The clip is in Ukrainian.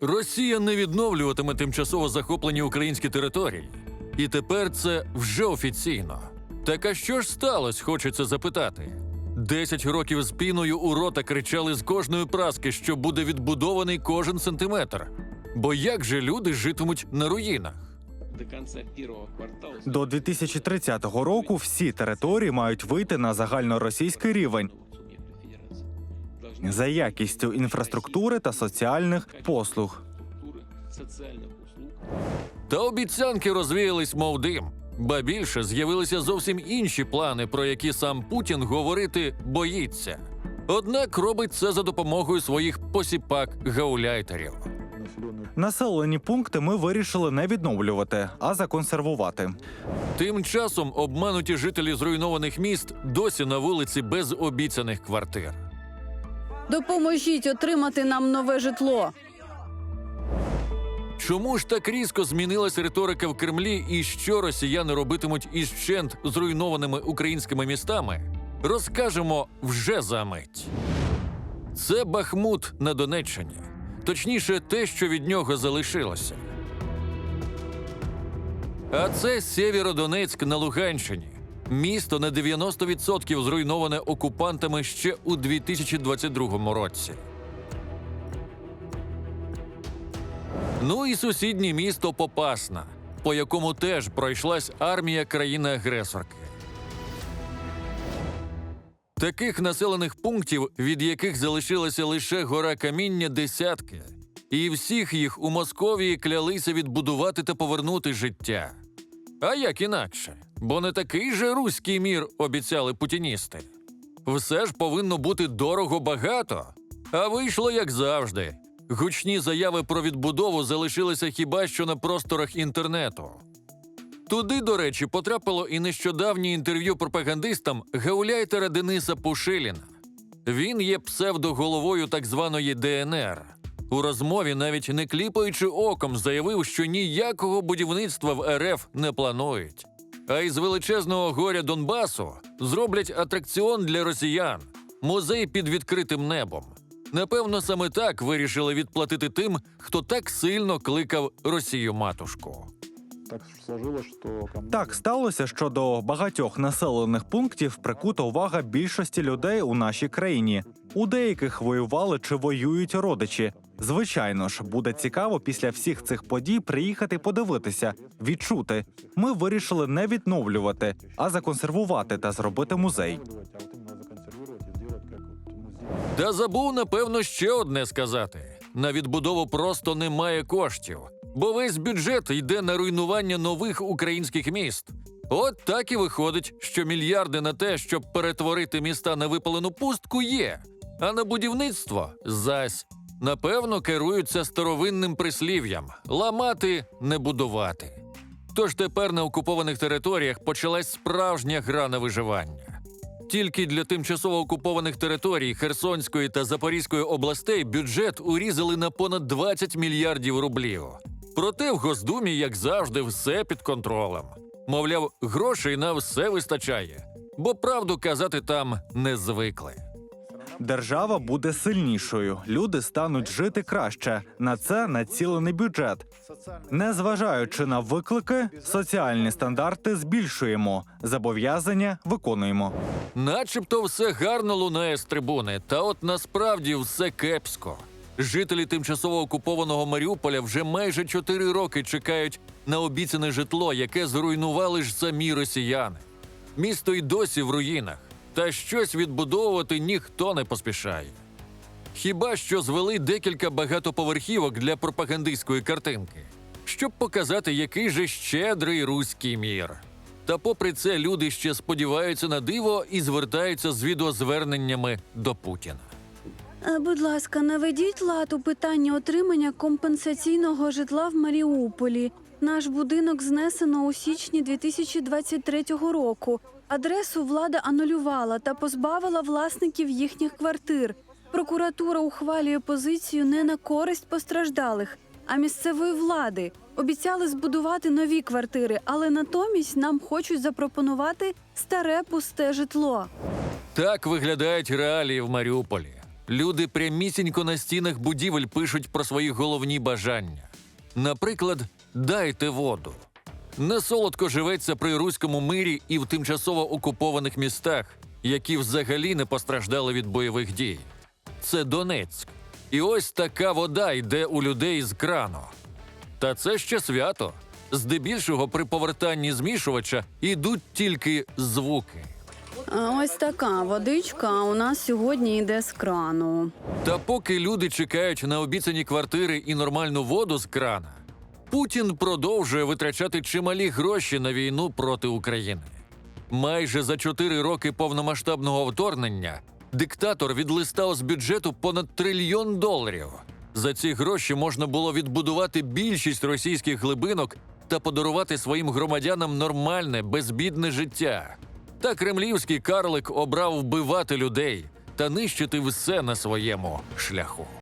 Росія не відновлюватиме тимчасово захоплені українські території. І тепер це вже офіційно. Так а що ж сталося, хочеться запитати. Десять років з піною у рота кричали з кожної праски, що буде відбудований кожен сантиметр. Бо як же люди житимуть на руїнах? До конца квартала До 2030 року всі території мають вийти на загальноросійський рівень за якістю інфраструктури та соціальних послуг. Та обіцянки розвіялись, мов дим. Ба більше з'явилися зовсім інші плани, про які сам Путін говорити боїться. Однак робить це за допомогою своїх посіпак-гауляйтерів. Населені пункти ми вирішили не відновлювати, а законсервувати. Тим часом обмануті жителі зруйнованих міст досі на вулиці без обіцяних квартир. Допоможіть отримати нам нове житло. Чому ж так різко змінилась риторика в Кремлі і що росіяни робитимуть із вщент зруйнованими українськими містами? Розкажемо вже за мить. Це Бахмут на Донеччині, точніше, те, що від нього залишилося. А це Сєвєродонецьк на Луганщині. Місто на 90% зруйноване окупантами ще у 2022 році. Ну і сусіднє місто Попасна, по якому теж пройшлась армія країни-агресорки. Таких населених пунктів, від яких залишилася лише гора каміння, десятки, і всіх їх у Московії клялися відбудувати та повернути життя. А як інакше? Бо не такий же руський мір обіцяли путіністи. Все ж повинно бути дорого багато. А вийшло як завжди. Гучні заяви про відбудову залишилися хіба що на просторах інтернету. Туди, до речі, потрапило і нещодавнє інтерв'ю пропагандистам гауляйтера Дениса Пушиліна. Він є псевдоголовою так званої ДНР. У розмові, навіть не кліпаючи оком, заявив, що ніякого будівництва в РФ не планують. А із величезного горя Донбасу зроблять атракціон для росіян музей під відкритим небом. Напевно, саме так вирішили відплатити тим, хто так сильно кликав Росію матушку. Так сталося, що до багатьох населених пунктів прикута увага більшості людей у нашій країні. У деяких воювали чи воюють родичі. Звичайно ж, буде цікаво після всіх цих подій приїхати подивитися, відчути. Ми вирішили не відновлювати, а законсервувати та зробити музей. Та забув, напевно, ще одне сказати: на відбудову просто немає коштів, бо весь бюджет йде на руйнування нових українських міст. От так і виходить, що мільярди на те, щоб перетворити міста на випалену пустку, є, а на будівництво зась. Напевно, керуються старовинним прислів'ям ламати не будувати. Тож тепер на окупованих територіях почалась справжня гра на виживання. Тільки для тимчасово окупованих територій Херсонської та Запорізької областей бюджет урізали на понад 20 мільярдів рублів. Проте в Госдумі, як завжди, все під контролем. Мовляв, грошей на все вистачає, бо правду казати там не звикли. Держава буде сильнішою, люди стануть жити краще. На це націлений бюджет. Незважаючи на виклики, соціальні стандарти збільшуємо, зобов'язання виконуємо. Начебто все гарно лунає з трибуни, та от насправді все кепсько. Жителі тимчасово окупованого Маріуполя вже майже чотири роки чекають на обіцяне житло, яке зруйнували ж самі росіяни. Місто й досі в руїнах, та щось відбудовувати ніхто не поспішає. Хіба що звели декілька багатоповерхівок для пропагандистської картинки, щоб показати, який же щедрий руський мір. Та попри це люди ще сподіваються на диво і звертаються з відеозверненнями до Путіна. Е, Будь ласка, наведіть лад у питанні отримання компенсаційного житла в Маріуполі. Наш будинок знесено у січні 2023 року. Адресу влада анулювала та позбавила власників їхніх квартир. Прокуратура ухвалює позицію не на користь постраждалих, а місцевої влади. Обіцяли збудувати нові квартири, але натомість нам хочуть запропонувати старе пусте житло. Так виглядають реалії в Маріуполі. люди прямісінько на стінах будівель пишуть про свої головні бажання. Наприклад, дайте воду. Не солодко живеться при руському мирі і в тимчасово окупованих містах, які взагалі не постраждали від бойових дій. Це Донецьк. І ось така вода йде у людей з крану. Та це ще свято. Здебільшого при повертанні змішувача йдуть тільки звуки. Ось така водичка у нас сьогодні йде з крану. Та поки люди чекають на обіцяні квартири і нормальну воду з крана, Путін продовжує витрачати чималі гроші на війну проти України. Майже за чотири роки повномасштабного вторгнення диктатор відлистав з бюджету понад трильйон доларів. За ці гроші можна було відбудувати більшість російських глибинок та подарувати своїм громадянам нормальне, безбідне життя. Та кремлівський карлик обрав вбивати людей та нищити все на своєму шляху.